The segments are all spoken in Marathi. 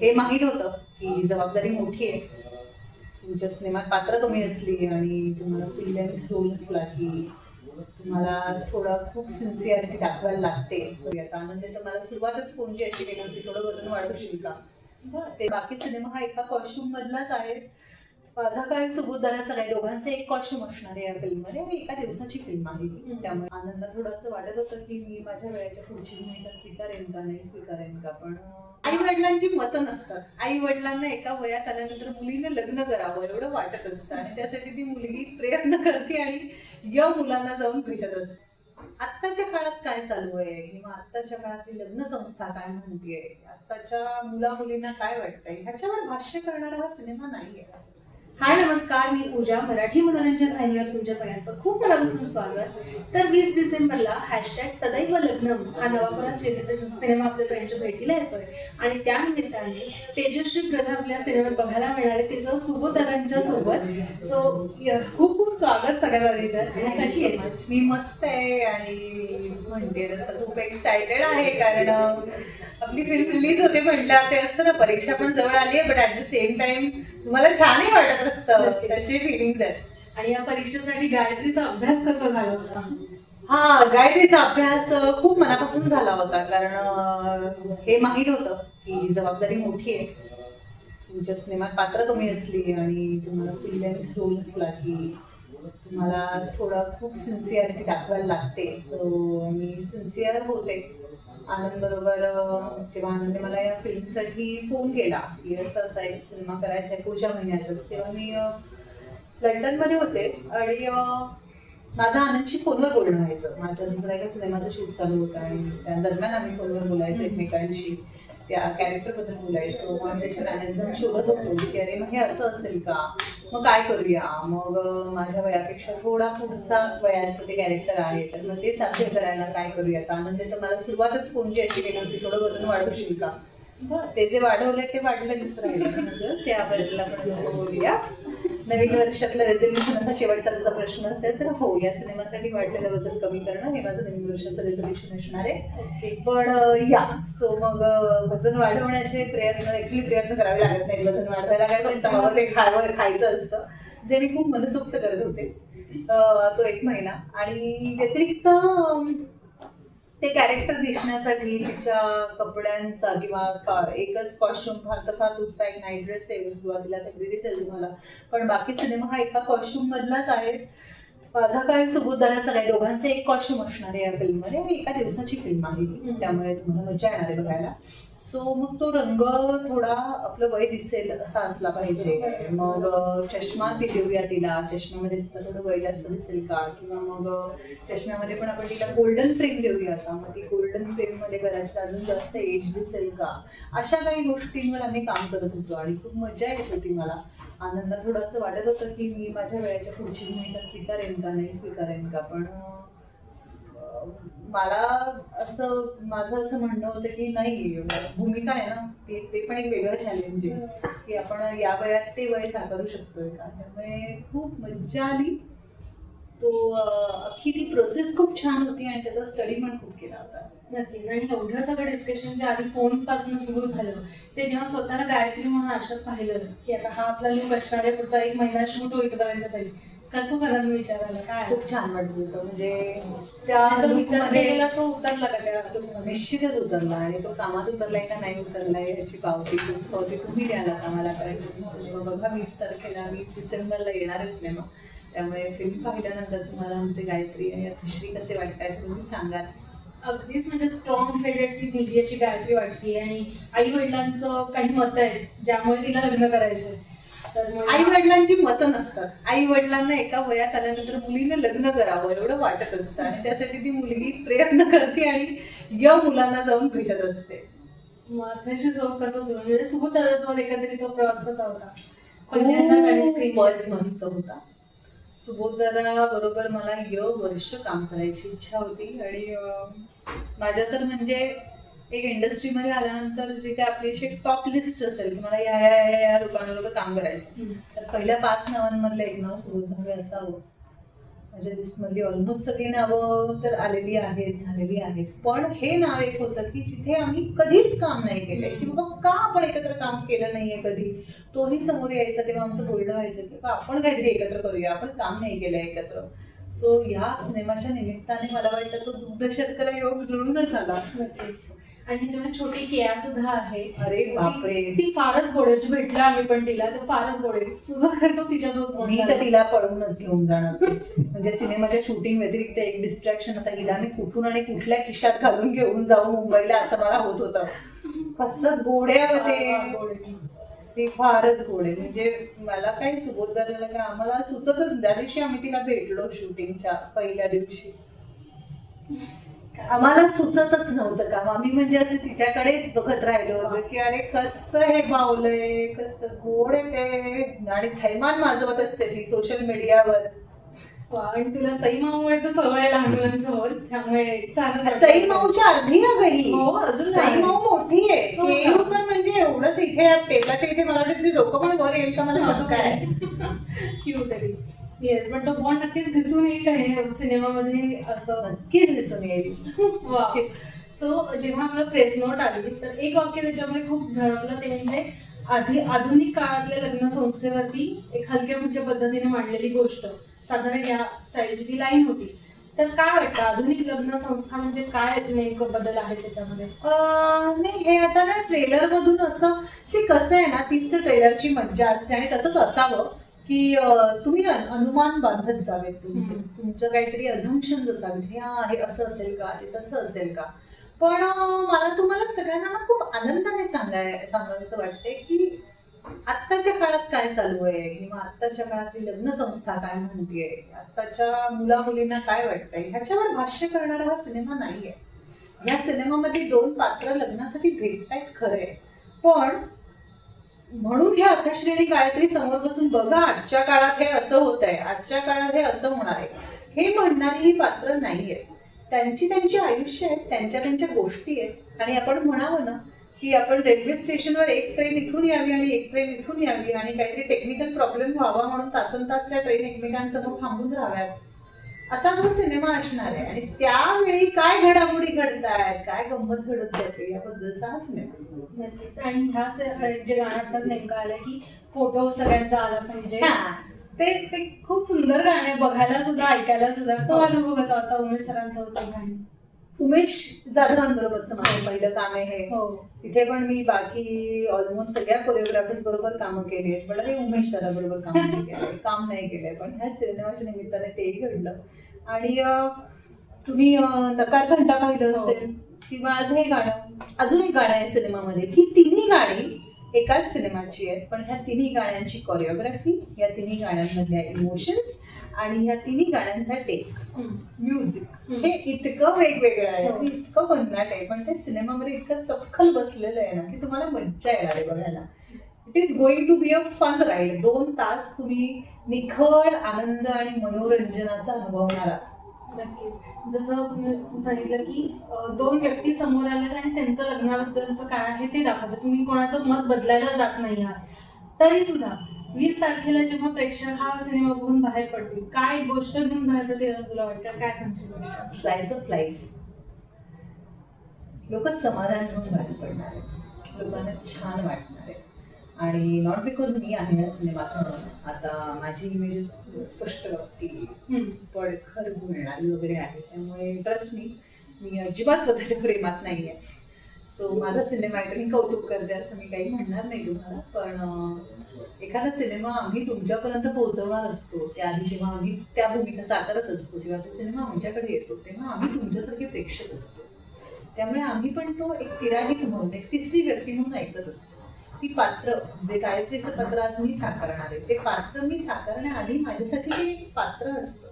हे माहीत होतं की जबाबदारी मोठी आहे. तुमच्या सिनेमात पात्र तुम्ही असली आणि तुम्हाला फुल लेंथ रोल असला की तुम्हाला थोडं खूप सिन्सिअरिटी दाखवायला लागते. आता आनंद तर मला सुरुवातच कोणची अशी केली होती थोडं वजन वाढवशील का? ते बाकी सिनेमा हा एका कॉस्ट्युम मधलाच आहे. माझा काय सुबोधदाराचा काय दोघांचे एक कॉस्ट्युम असणार आहे या फिल्ममध्ये आणि एका दिवसाची फिल्म आहे. ती. त्यामुळे आनंद थोडं असं वाटत होतं की मी माझ्या वेळेच्या पुढची भूमिका स्वीकारेन का नाही स्वीकारेन का पण आई वडिलांची मतं नसतात. आई वडिलांना एका वयात आल्यानंतर मुलीने लग्न करावं एवढं वाटत असतं. आणि त्यासाठी ती मुलगी प्रयत्न करते आणि या मुलांना जाऊन भेटत असते. आत्ताच्या काळात काय चालू आहे? किंवा आत्ताच्या काळातली लग्न संस्था काय म्हणतेय? आत्ताच्या मुला मुलींना काय वाटतंय? ह्याच्यावर भाष्य करणारा हा सिनेमा नाहीये. हाय नमस्कार. मी पूजा मराठी मनोरंजन वाहिनीवर तुमच्या सगळ्यांचं खूप मनापासून स्वागत. तर वीस डिसेंबरला हॅशटॅग तदैव लग्नम हा नवापुरा सिनेमा आपल्या सगळ्यांच्या भेटीला येतोय. आणि त्यानिमित्ताने तेजश्री प्रधा आपल्या सिनेमात बघायला मिळणार आहे. तिचं सुबोधदारांच्या सोबत. सो खूप खूप स्वागत सगळ्यांना कशी आहेस? मी मस्त आहे आणि म्हणते खूप एक्सायटेड आहे कारण आपली फिल्म रिलीज होते म्हटलं ते असतं ना परीक्षा पण जवळ आली आहे but at the same time तुम्हाला छानही वाटत असतं. तसे फिलिंग्स आहेत. आणि या परीक्षेसाठी गायत्रीचा अभ्यास कसा झाला होता? हा गायत्रीचा अभ्यास खूप मनापासून झाला होता कारण हे माहीत होतं की जबाबदारी मोठी आहे. तुमच्या सिनेमात पात्र तुम्ही असली आणि तुम्हाला फुल लेंथ रोल असला की तुम्हाला थोडं खूप सिन्सिअरिटी दाखवायला लागते. मी सिन्सिअर होते. आनंद बरोबर किंवा आनंद मला या फिल्मसाठी फोन केला. की असं असा एक सिनेमा करायचा आहे पुढच्या महिन्यातच तेव्हा मी लंडनमध्ये होते आणि माझा आनंदशी फोनवर बोलणं व्हायचं. माझं दुसऱ्या एका सिनेमाचं शूट चालू होतं आणि त्या दरम्यान आम्ही फोनवर बोलायचं एकमेकांशी. त्या कॅरेक्टरबद्दल बोलायचो मग त्याच्या त्याचे मॅनेजर शोधत होतो की अरे मग हे असं असेल का? मग काय करूया? मग माझ्या वयापेक्षा थोडा पुढचा वयाचं ते कॅरेक्टर आहे तर मग ते साध्य करायला काय करूया? आता म्हणजे तर मला सुरुवातच फोनची अशी केली होती थोडं वजन वाढवशील का? ते जे वाढवलंय ते वाढलंच राहिलं? माझं त्याबद्दल आपण बोलूया. नवीन वर्षातलं रेझोल्युशन असा शेवटचा तुझा प्रश्न असेल तर हो या सिनेमासाठी वाढलेलं वजन कमी करणं हे माझं नवीन वर्षाचं रेझोल्युशन असणार आहे. पण या. सो मग वजन वाढवण्याचे प्रयत्न ऍक्च्युली प्रयत्न करावे लागत नाही वजन वाढवायला काय हवं ते खावं खायचं असतं जे मी खूप मनसोक्त करत होते. तो एक महिना. आणि व्यतिरिक्त ते कॅरेक्टर दिसण्यासाठी तिच्या कपड्यांचा किंवा एकच कॉस्ट्युम फार तर फार दुसरा एक नाईट ड्रेस आहे सुरुवातीला तरी दिसेल तुम्हाला पण बाकी सिनेमा हा एका कॉस्ट्युम मधलाच आहे. माझा काय सुबोधदाराचा काय दोघांचे एक कॉस्ट्युम असणार आहे या फिल्ममध्ये आणि एका दिवसाची फिल्म आहे. ती त्यामुळे तुम्हाला मजा येणार आहे बघायला. सो मग तो रंग थोडा आपलं वय दिसेल असा असला पाहिजे. मग चष्मा ती देऊया तिला. चष्म्यामध्ये तिचं थोडं वय जास्त दिसेल का? किंवा मग चष्म्यामध्ये पण आपण तिला गोल्डन फ्रेम देऊया का? मग ती गोल्डन फ्रेममध्ये कदाचित अजून जास्त एज दिसेल का? अशा काही गोष्टींवर आम्ही काम करत होतो आणि खूप मजा येत होती मला. आनंद थोडं असं वाटत होतं की मी माझ्या वेळेच्या पुढची भूमिका स्वीकारेन का नाही स्वीकारेन का? पण मला असं माझं असं म्हणणं होतं की नाही भूमिका आहे ना ते ते पण एक वेगळं चॅलेंज आहे की आपण या वयात ते वय साकारू शकतोय. का त्यामुळे खूप मज्जा आली. तो अख्खी ती प्रोसेस खूप छान होती आणि त्याचा स्टडी पण खूप केला होता. नक्कीच. आणि एवढं सगळं डिस्कशन जे आधी फोनपासून सुरू झालं ते जेव्हा स्वतःला गायत्री म्हणून आशात पाहिलं की आता हा आपला लुक असणार आहे पुढचा एक महिना शूट होईपर्यंत तरी. कसं मला विचार आला काय? खूप छान वाटत होतं. म्हणजे त्या विचार केलेला तो उतरला का त्या? निश्चितच उतरला आणि तो कामात उतरलाय का नाही उतरलाय याची पावती तीच पावती तुम्ही द्याल आता मला कारण बघा वीस तारखेला वीस डिसेंबरला येणार आहे सिनेमा त्यामुळे फिल्म पाहिल्यानंतर तुम्हाला आमचे गायत्री आणि अतिश्री कसे वाटतायत तुम्ही सांगाच अगदीच म्हणजे स्ट्रॉंग हेडेड ती अशी गायत्री वाटते आणि आई वडिलांचं काही मत आहे ज्यामुळे तिला लग्न तर मग- आई वडिलांची मतं नसतात. आई वडिलांना एका वयात आल्यानंतर मुलीने लग्न करावं एवढं वाटत असतं आणि त्यासाठी ती मुलगी प्रयत्न करते आणि या मुलांना जाऊन भेटत असते. मग अथर्वशी जो कसं जुळून म्हणजे सुबोधदारासोबत एकंदरीत तो प्रवास कसा होता? पहिल्यांदाच आणि खूपच. मस्त होता. सुबोधदारा बरोबर मला य वर्ष काम करायची इच्छा होती आणि माझ्या तर म्हणजे एक इंडस्ट्रीमध्ये आल्यानंतर जे काय आपली अशी टॉप लिस्ट असेल की मला या या या- या लोकांबरोबर काम करायचं. तर पहिल्या पाच नावांमधलं एक नाव सुबोधदार असावं माझ्या लिस्टमधली ऑलमोस्ट सगळी नावं तर आलेली आहेत झालेली आहेत. पण हे नाव एक होतं की जिथे आम्ही कधीच काम नाही केलंय. की बाबा का आपण एकत्र काम केलं नाहीये कधी? तोही समोर यायचा तेव्हा आमचं बोलणं व्हायचं की आपण काहीतरी एकत्र करूया आपण काम नाही केलं एकत्र. सो या सिनेमाच्या निमित्ताने मला वाटतं तो दुग्ध शेतकरी योग जुळूनच आला. नक्कीच. आणि ह्याच्यामध्ये छोटी केया सुद्धा आहे अरे बापरे ती- फारच आहे. भेटला आम्ही पण तिला तर फारच आहे तुझं खर्च तिच्यासोबत मी. तर तिला पळवूनच घेऊन जाणार म्हणजे सिनेमाच्या शूटिंग व्यतिरिक्त एक डिस्ट्रॅक्शन आता हिला मी कुठून आणि कुठल्या खिशात घालून घेऊन जाऊ मुंबईला असं मला होत होतं कसं गोड्या ते. ते फारच गोड आहे म्हणजे मला काही सुबोध दादाला काय आम्हाला सुचतच. त्या दिवशी आम्ही तिला भेटलो शूटिंगच्या पहिल्या दिवशी आम्हाला सुचतच नव्हतं काम आम्ही म्हणजे असं तिच्याकडेच बघत राहिलो होतो की अरे कसं हे बावलंय? कसं गोड आहे ते? आणि थैमान माजवत असते ती सोशल मीडियावर आणि तुला सई माऊमुळे तर सवय आहे लहान मुलांसोबत त्यामुळे वाटतं. सई माऊच्या अर्धी आहे गं हो, अजून ही सई. माऊ मोठी आहे. हो? केळू तर म्हणजे एवढंच इथे टेबलाच्या इथे मला वाटतं डोकं पण वर येईल का? मला शंका आहे. क्यूट आहे येस पण तो बॉन्ड नक्कीच दिसून येईल आहे सिनेमामध्ये असं. नक्कीच दिसून येईल. सो जेव्हा मला प्रेस नोट आली तर एक वाक्य त्याच्यामध्ये खूप झळकलं ते म्हणजे आधी आधुनिक काळातल्या लग्न संस्थेवरती एक हलक्या फुलक्या पद्धतीने मांडलेली गोष्ट साधारण या स्टाईलची ती लाईन होती. तर काय वाटतं आधुनिक लग्न संस्था म्हणजे काय नेमकं बदल आहे त्याच्यामध्ये? नाही हे आता ना ट्रेलर मधून असं सी कसं आहे ना तीच तर ट्रेलरची मज्जा असते आणि तसंच असावं. की तुम्ही अन- अनुमान बांधत जावेत तुमचे. तुमचं काहीतरी अझम्पन्स असावेत. हे हा, हे असं असेल का? हे तसं असेल का? पण मला तुम्हाला सगळ्यांना ना खूप आनंदाने सांगाय सांगायचं वाटतंय की आत्ताच्या काळात काय चालू आहे? किंवा आत्ताच्या काळातली लग्न संस्था काय म्हणतेय? आत्ताच्या मुला मुलींना काय वाटतंय? ह्याच्यावर भाष्य करणारा हा सिनेमा नाहीये. या सिनेमामध्ये दोन पात्र लग्नासाठी भेटतायत खरे पण म्हणून हे अथश्रेणी गायत्री समोर बसून बघा आजच्या काळात हे असं होत आहे आजच्या काळात हे असं होणार आहे. हे म्हणणारी ही पात्र नाहीये. त्यांची त्यांची आयुष्य आहेत त्यांच्या त्यांच्या गोष्टी आहेत. आणि आपण म्हणावं ना की आपण रेल्वे स्टेशनवर एक ट्रेन इथून यावी आणि एक ट्रेन इथून यावी आणि काहीतरी टेक्निकल प्रॉब्लेम व्हावा म्हणून तासन तास त्या ट्रेन एकमेकांसमोर थांबून राहाव्यात. असा तो सिनेमा असणार आहे. आणि त्यावेळी काय घडामोडी घडतायत काय गंमत घडत जाते याबद्दलचा हा सिनेमा. नक्कीच. आणि ह्या जे गाणं नेमकं आलं की फोटो सगळ्यांचा आला पाहिजे. ते ते खूप सुंदर गाणं आहे. बघायला सुद्धा ऐकायला सुद्धा. तो हो. अनुभव कसा होता उमेश सरांसोबत गाणं उमेश जाधवांबरोबरचं माझं पहिलं काम आहे. हे. हो तिथे पण मी बाकी ऑलमोस्ट सगळ्या कोरिओग्राफर्स बरोबर कामं केली आहेत. पण अरे उमेश दादा बरोबर काम नाही केलंय काम नाही केलंय पण ह्या सिनेमाच्या निमित्ताने तेही घडलं. आणि तुम्ही नकार घंटा पाहिलं हो. असेल किंवा आज हे गाणं अजून एक गाणं आहे सिनेमामध्ये. ही तिन्ही गाणी एकाच सिनेमाची आहेत. पण ह्या तिन्ही गाण्यांची कोरिओग्राफी या तिन्ही गाण्यांमधल्या इमोशन्स आणि ह्या तिन्ही हम्म. म्युझिक. हे इतकं वेगवेगळं आहे. हो. इतकं भन्नाट आहे. पण ते सिनेमामध्ये इतकं चपखल बसलेलं आहे ना की तुम्हाला मज्जा येणार आहे बघायला. It is going to be a fun ride दोन तास तुम्ही निखळ आनंद आणि मनोरंजनाचा अनुभवणार आहात. नक्कीच. जसं तुम्ही सांगितलं की दोन व्यक्ती समोर आल्या आणि त्यांचं लग्नाबद्दलचं काय आहे ते दाखवतं. तुम्ही कोणाचं मत बदलायला जात नाही आहात. तरी सुद्धा वीस तारखेला जेव्हा प्रेक्षक हा सिनेमा बघून बाहेर पडतील काय गोष्ट घेऊन बाहेर पडतील असं तुला वाटतं? काय सांगशील स्लाइस ऑफ लाईफ लोक समाधान घेऊन बाहेर पडणार आहेत. लोकांना छान वाटणार आहे आणि नॉट बिकॉज मी आहे या सिनेमात म्हणून आता माझी इमेजेस स्पष्ट बघतील. हम्म. पडखर बोलणारी वगैरे आहे त्यामुळे ट्रस्ट मी मी अजिबात स्वतःच्या प्रेमात नाही आहे. सो माझा सिनेमा मी कौतुक करते असं मी काही म्हणणार नाही तुम्हाला पण एखादा सिनेमा आम्ही तुमच्यापर्यंत पोहोचवणार असतो त्याआधी जेव्हा आम्ही त्या भूमिका साकारत असतो किंवा तो सिनेमा आमच्याकडे येतो तेव्हा आम्ही तुमच्यासारखे प्रेक्षक असतो. त्यामुळे आम्ही पण तो एक तिराहित म्हणून एक तिसरी व्यक्ती म्हणून ऐकत असतो. ती पात्र जे गायत्रीचं पात्र आज मी साकारणार आहे ते पात्र मी साकारण्याआधी माझ्यासाठी ते एक पात्र असतं.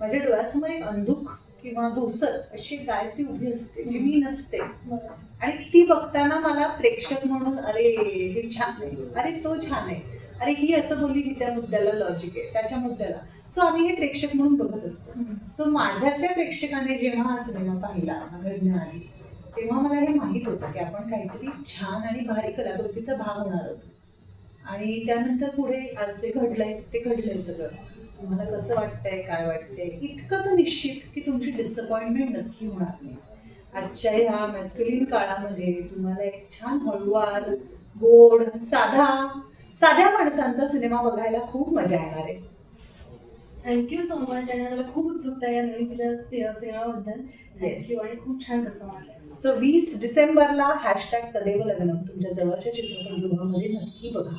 माझ्या डोळ्यासमोर एक अंधुक किंवा धूसर अशी गायत्री उभी असते जी मी नसते. आणि ती बघताना मला प्रेक्षक म्हणून अरे हे छान आहे. अरे तो छान आहे. अरे ही असं बोलली हिच्या मुद्द्याला लॉजिक आहे त्याच्या मुद्द्याला. सो आम्ही हे प्रेक्षक म्हणून बघत असतो. सो माझ्यातल्या प्रेक्षकाने जेव्हा हा सिनेमा पाहिला हा तेव्हा मला हे माहीत होतं की आपण काहीतरी छान आणि भारी कलाकृतीचा भाग होणार आहोत. आणि त्यानंतर पुढे आज जे घडलंय ते घडलंय सगळं. तुम्हाला कसं वाटतंय काय वाटतंय? इतकं तर निश्चित की तुमची डिसअपॉइंटमेंट नक्की होणार नाही. आजच्या ह्या मेस्क्युलिन काळामध्ये तुम्हाला एक छान हळूवार गोड साधा साध्या माणसांचा सिनेमा बघायला खूप मजा येणार आहे. थँक्यू सो मच आणि मला खूप उत्सुकता आहे या नवीन तुझ्या सिनेमाबद्दल. थँक्यू आणि खूप छान गप्पा सो वीस डिसेंबरला हॅशटॅग तदेव लग्न तुमच्या जवळच्या चित्रपटगृहामध्ये नक्की बघा.